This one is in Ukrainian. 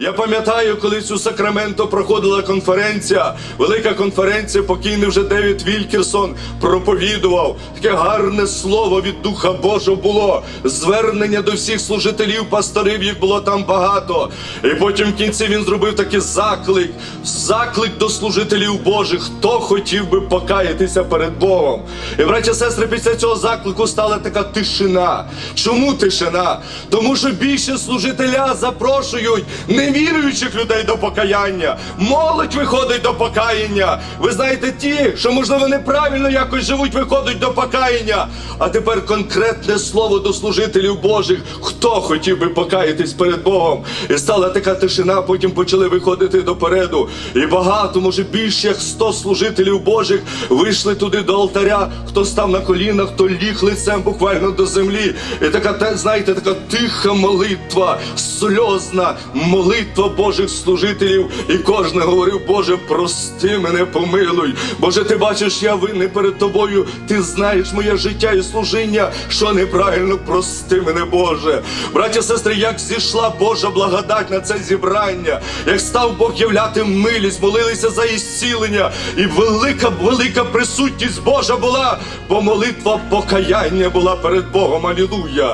Я пам'ятаю, колись у Сакраменто проходила конференція, велика конференція, покійний вже Девід Вількерсон проповідував. Таке гарне слово від Духа Божого було. Звернення до всіх служителів, пасторів, їх було там багато. І потім в кінці він зробив такий заклик, заклик до служителів Божих, хто хотів би покаятися перед Богом. І браття, сестри, після цього заклику стала така тишина. Чому тишина? Тому що більше служителя запрошують невіруючих людей до покаяння. Молодь виходить до покаяння. Ви знаєте, ті, що можливо неправильно якось живуть, виходять до покаяння. А тепер конкретне слово до служителів Божих. Хто хотів би покаятись перед Богом? І стала така тишина, потім почали виходити допереду. І багато, може більше як 100 служителів Божих вийшли туди до алтаря. Хто став на колінах, хто ліг лицем буквально до землі. І така, знаєте, така тиха молитва, сльозна молитва Божих служителів. І кожен говорив, Боже, прости мене, помилуй. Боже, ти бачиш, я винний перед тобою. Ти знаєш моє життя і служіння, що неправильно, прости мене, Боже. Браття, сестри, як зійшла Божа благодать на це зібрання, як став Бог являти милість, молилися за ісцілення, і велика, велика присутність Божа була, бо молитва покаяння була перед Богом. Алілуя.